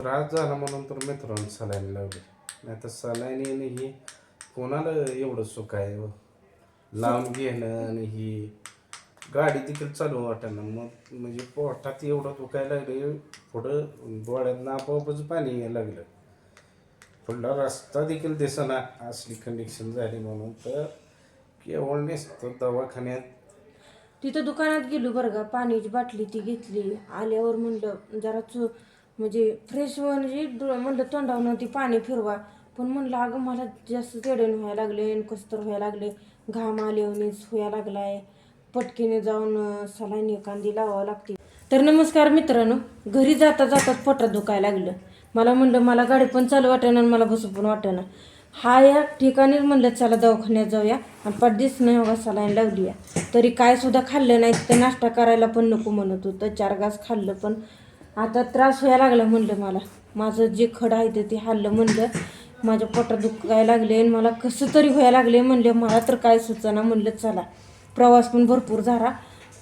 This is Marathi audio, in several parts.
त्रास झाला म्हणून तर मित्रांनो सलाईन लावली. नाही तर सलाईन येणं ही कोणाला एवढं सुख आहे हो? लांब घेणं आणि ही गाडी देखील चालू वाटेना मग म्हणजे पोटात एवढं दुखायला लागले पुढं डोळ्यात आपोआपच पाणी यायला लागलं. पुढला रस्ता देखील दिसना असली कंडिशन झाली म्हणून तर केवळ नसतं दवाखान्यात. तिथं दुकानात गेलो बरं का पाण्याची बाटली ती घेतली. आल्यावर म्हणलं जरा चु म्हणजे फ्रेश म्हणजे म्हणलं तोंडावनं ती पाणी फिरवा. पण म्हणलं अगं मला जास्त तेडण व्हायला लागले एनकोस्तर व्हायला लागले. घाम आल्यावनीच व्हायला लागलाय. पटकीने जाऊन सलाईन कांदी लावावं लागते. तर नमस्कार मित्रांनो घरी जाता जाताच पोटात दुखायला लागलं. मला म्हणलं मला गाडी पण चालू वाटेना आणि मला बसू पण वाटेना. हा या ठिकाणी म्हणलं चला दवाखान्यात जाऊया आणि पाठदीस नाही हो बघा सलाईन लावली तरी काय सुद्धा खाल्लं नाही तर नाश्ता करायला पण नको म्हणत होतं. चार घास खाल्लं पण आता त्रास व्हायला लागला म्हणलं मला. माझं जे खड आहे ते ते हल्लं म्हणलं. माझ्या पोटात दुखायला लागले आणि मला कसं तरी व्हायला लागले म्हणलं. मला तर काय सुचना म्हणलं चला. प्रवास पण भरपूर झाला.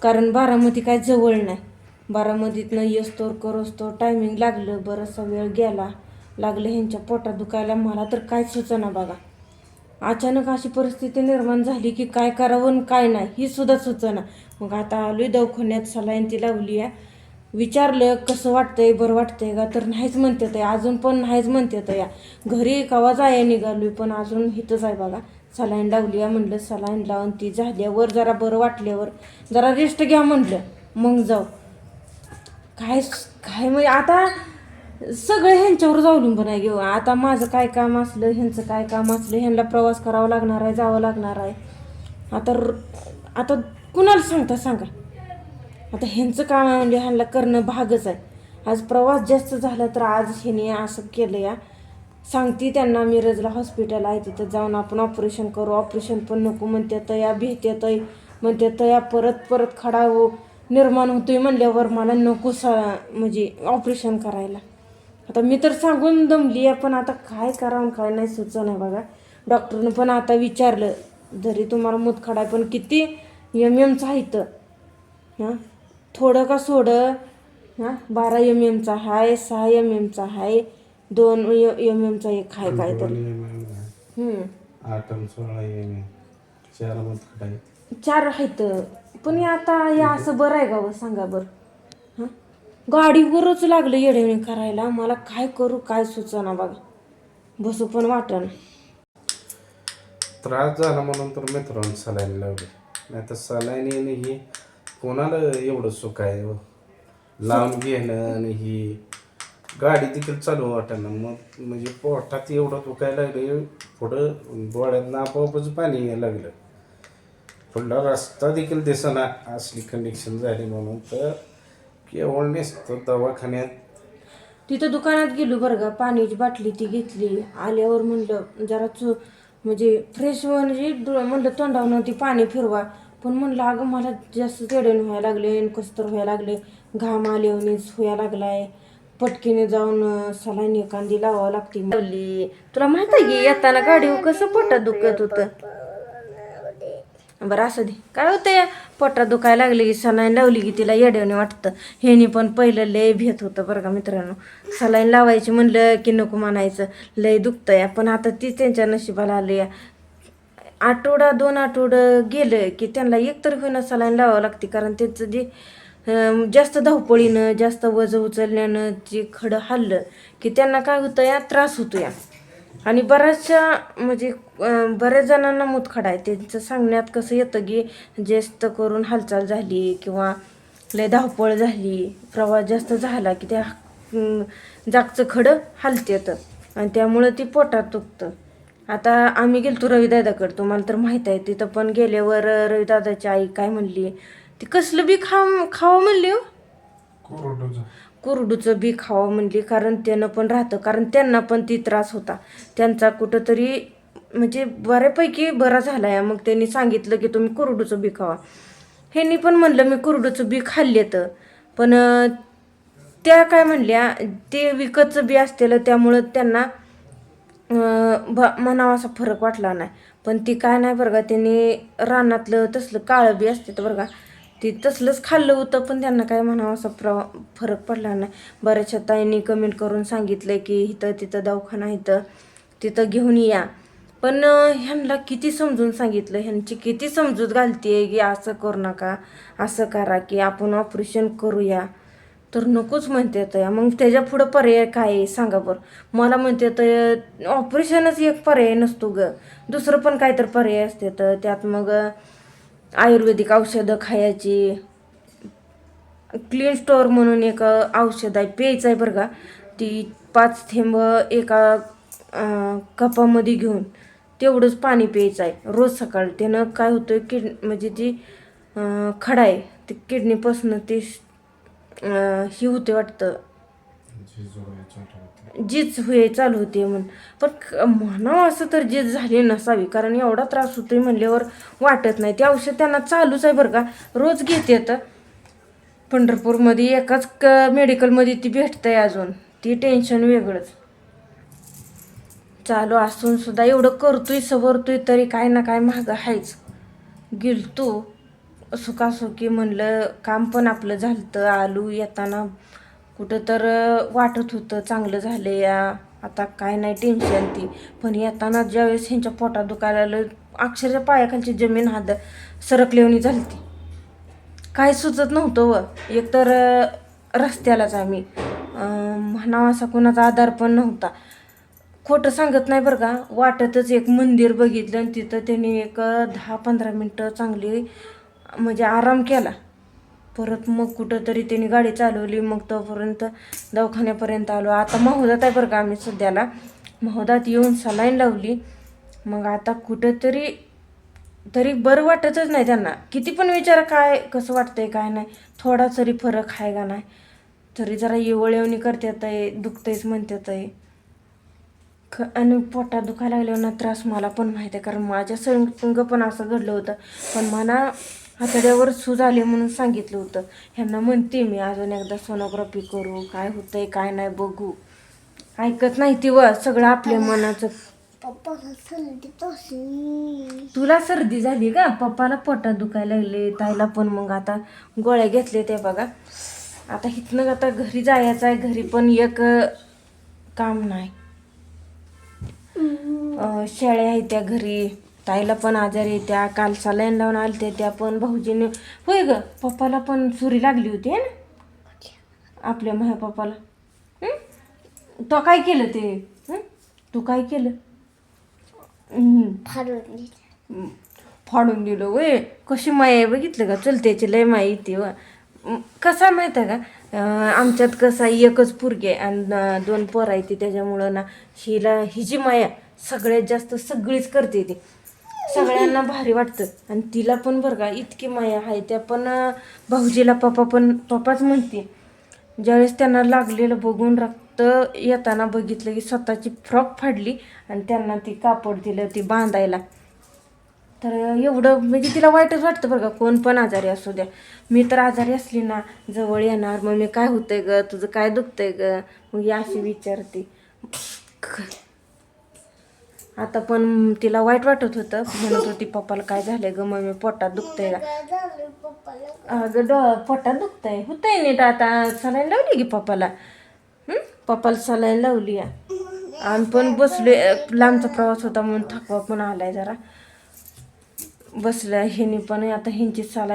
कारण बारामती काय जवळ नाही. बारामतीतनं येस्तोर करोस्तोर टायमिंग लागलं. बराचसा वेळ गेला. लागलं ह्यांच्या पोटात दुखायला. मला तर काय सुचना बघा. अचानक अशी परिस्थिती निर्माण झाली की काय करावं आणि काय नाही ही सुद्धा सुचना. मग आता आलोय दवाखान्यात सलाईन ती लावली आहे. विचारलं कसं वाटतंय बरं वाटतंय का? तर नाहीच म्हणतात आहे अजून पण नाहीच म्हणतात या. घरी कवा जाया निघालोय पण अजून इथंच आहे बघा. सलाईन लावली या म्हणलं सलाईन लावून ती झाल्यावर जरा बरं वाटल्यावर जरा रेस्ट घ्या म्हणलं. मग जाऊ. काय काय म्हणजे आता सगळं ह्यांच्यावरच अवलंबून आहे घेऊ हो. आता माझं काय काम असलं ह्यांचं काय काम असलं ह्यांना प्रवास करावा लागणार आहे जावं लागणार आहे. आता र- आता कुणाला सांगता सांगा? आता ह्यांचं काम आहे म्हणजे ह्यांना करणं भागच आहे. आज प्रवास जास्त झाला तर आज ह्याने असं केलं या. सांगते त्यांना मिरजला हॉस्पिटल आहे तिथं जाऊन आपण ऑपरेशन करू. ऑपरेशन पण नको म्हणते तया या भीत्यात म्हणतात या परत परत खडा हो निर्माण होतोय म्हणल्यावर मला नको सा म्हणजे ऑपरेशन करायला. आता मी तर सांगून दमली आहे पण आता काय करावं काय नाही सुचन आहे बघा. डॉक्टरनं पण आता विचारलं जरी तुम्हाला मुतखडा पण किती एम एमचं आहे इथं. हां? थोडं का सोडं हां? बारा एम एमचा आहे सहा एम एमचा आहे दोन एम एमचा एक आहे काय तर हम्म. आठ आणि सोळा एम एम चार आहेत? पण आता हे असं बरं आहे का सांगा बरं. हां? गाडीवरच लागलं येडेवणी करायला. मला काय करू काय सुचना बघा. बसू पण वाटण. त्रास झाला म्हणून तर मित्रांनो सलाईन लावली. नाही तर सलाईन येणं ही कोणाला एवढं सुख आहे? हो? लावून घेणं आणि ही गाडी देखील चालू वाटेना मग म्हणजे पोटात एवढं दुखायला लागले पुढं डोळ्यात आपोआपच पाणी यायला लागलं. पुढला रस्ता देखील दिसना असली कंडिशन झाली म्हणून तर केवळ नसतं दवाखान्यात. तिथं दुकानात गेलो बरं का पाण्याची बाटली ती घेतली. आल्यावर म्हणलं जरा चु म्हणजे फ्रेश म्हणजे डो- म्हणलं तोंडावर ती पाणी फिरवा. पण म्हणलं अगं मला जास्त जडण व्हायला लागले कसतर व्हायला लागले घाम आल्यावनीच व्हायला लागलाय. पटकीने जाऊन सलाईन कांदी लावावं लागते. लावली तुला माहीत आहे की येताना गाडीवर कसं पोटात दुखत होतं? बरं असं दे. काय होतं पोटात दुखायला लागले की सलाईन लावली की तिला येड्याने वाटतं. ह्यानी पण पहिलं लय भेत होतं बरं का मित्रांनो. सलाईन लावायची म्हणलं की नको म्हणायचं. लय दुखतंय. पण आता ती त्यांच्या नशिबाला आली आठवडा दोन आठवडं गेलं की त्यांना एकतर होईना सलाईन लावावं लागते. कारण त्यांचं जे जास्त धावपळीनं जास्त वजन उचलल्यानं जे खडं हल्लं की त्यांना काय होतं या त्रास होतो या आणि बऱ्याचशा म्हणजे बऱ्याच जणांना मुतखडा आहे. त्यांचं सांगण्यात कसं येतं की जास्त करून हालचाल झाली किंवा लय धावपळ झाली प्रवास जास्त झाला की त्या जागचं खडं हलत येतं आणि त्यामुळं ती पोटात दुखतं. आता आम्ही गेलतो रविदादाकडं. तुम्हाला तर माहीत आहे तिथं पण गेल्यावर रविदादाची आई काय म्हणली? ती कसलं बी खा खावं म्हणली हो? कुरडूचं. बी खावं म्हणली कारण त्यानं पण राहतं कारण त्यांना पण ती त्रास होता. त्यांचा कुठंतरी म्हणजे बऱ्यापैकी बरा झाला आहे मग त्यांनी सांगितलं की तुम्ही कुरडूचं बी खावा. ह्यांनी पण म्हणलं मी कुरडूचं बी खाल्लेतं. पण अं, त्या काय म्हणल्या ते विकतचं बी असतेलं त्यामुळं त्यांना भ म्हणावा असा फरक वाटला नाही. पण ती काय नाही बरं का त्यांनी रानातलं तसलं काळं बी असते तर बरं का ती तसलंच खाल्लं होतं पण त्यांना काय म्हणावं असा प्र फरक पडला नाही. बऱ्याचशा ताईंनी कमेंट करून सांगितलं की इथं तिथं दवाखाना इथं तिथं घेऊन या. पण ह्यांना किती समजून सांगितलं ह्यांची किती समजूत घालते की असं करू नका असं करा की आपण ऑपरेशन करूया. तर नकोच म्हणते तर मग त्याच्या पुढं पर्याय काय आहे? सांगा बरं. मला म्हणते तर ऑपरेशनच एक पर्याय नसतो ग. दुसरं पण काहीतरी पर्याय असते तर त्यात मग आयुर्वेदिक औषधं खायची. क्लीन स्टोअर म्हणून एक औषध आहे. प्यायचं आहे बरं का. ती पाच थेंब एका कपामध्ये घेऊन तेवढंच पाणी प्यायचं आहे. रोज सकाळी. त्यानं काय होतं किड म्हणजे ती खडा आहे. ती किडनीपासून ती ही होते वाटतं. जीच हुये चालू होते म्हणून पण म्हणावं असं तर जीज झाली नसावी कारण एवढा त्रास होतोय म्हणल्यावर वाटत नाही. ते औषध त्यांना चालूच आहे बरं का. रोज घेते तर पंढरपूरमध्ये एकाच क मेडिकलमध्ये ती भेटतंय अजून. ती टेन्शन वेगळंच. चालू असून सुद्धा एवढं करतोय सवरतोय तरी काय ना काय महाग आहेच गेलतो. सुखासुखी म्हणलं काम पण आपलं झालं आलू येताना कुठं तर वाटत होतं चांगलं झालं या. आता काय नाही टेन्शन ती. पण येताना ज्यावेळेस ह्यांच्या पोटात दुखायला आलं अक्षरशः पायाखालची जमीन हात सरकलेवणी झाली ती काय सुचत नव्हतं व. एकतर रस्त्यालाच आम्ही. म्हणावा असा कोणाचा आधार पण नव्हता. खोटं सांगत नाही बरं का. वाटतच एक मंदिर बघितलं आणि तिथं त्यांनी एक दहा पंधरा मिनटं चांगली म्हणजे आराम केला. परत मग कुठंतरी त्यांनी गाडी चालवली. मग तोपर्यंत दवाखान्यापर्यंत आलो. आता महोदात आहे बरं का आम्ही सध्याला. महोदात येऊन सलाईन लावली. मग आता कुठंतरी तरी बरं वाटतच नाही त्यांना. किती पण विचार काय कसं वाटतंय काय नाही. थोडा तरी फरक आहे का नाही. तरी जरा येवळ येवणी करतात आहे दुखतेच म्हणतात आहे. ख आणि पोटात दुखायला लागल्यावर ना त्रास मला पण माहीत आहे. कारण माझ्या संग पण असं घडलं होतं. पण मला आतड्यावर सूज आली म्हणून सांगितलं होतं. ह्यांना म्हणते मी अजून एकदा सोनोग्राफी करू. काय होतंय काय नाही बघू. ऐकत नाही ती व सगळं आपल्या मनाचं. सर्दी तशी. तुला सर्दी झाली का? पप्पाला पोटात दुखायला लागले ताईला पण मग आता गोळ्या घेतले ते बघा. आता इथनं आता घरी जायचं आहे घरी पण एक काम नाही. शेळ्या आहेत त्या घरी. ताईला पण आजारी आहे त्या काल सलाईन लावून आलत्या त्या पण भाऊजीने होय ग पप्पाला पण सुरी लागली होती ना? आपल्या माझ्या पप्पाला हं? तो काय केलं ते? तू काय केलं. फाडून दिली. फाडून दिलं वय कशी माय बघितलं का चलत्याची लय माय येते व कसा माहिती आहे का? आमच्यात कसं एकच पुरगी आणि दोन पोरं आहे ती त्याच्यामुळं ना हिला हिची माया सगळ्यात जास्त सगळीच करते ती. सगळ्यांना भारी वाटतं. आणि तिला पण बरं का इतकी माया आहे. त्या पण भाऊजीला पप्पा पण पप्पाच म्हणते ज्यावेळेस त्यांना लागलेलं बघून रक्त येताना बघितलं की स्वतःची फ्रॉक फाडली आणि त्यांना ती कापड दिलं ती बांधायला. तर एवढं म्हणजे तिला वाईटच वाटतं बरं का कोण पण आजारी असू द्या. मी तर आजारी असली ना जवळ येणार मग मी काय होतंय ग तुझं काय दुखतंय ग? मग ही अशी विचारते. आता पण तिला वाईट वाटत होतं. म्हणत होती पप्पाला काय झालंय ग? मग पोटात दुखतंय का? अगं डो पोटात दुखतंय. होतंय नीट आता. सलाईन लावली की पप्पाला? पप्पाला सलाईन लावली आम्ही आणि पण बसले लांबचा प्रवास होता म्हणून थकवा पण आलाय जरा. बसल्या हिनी पण आता हिंची सलाईन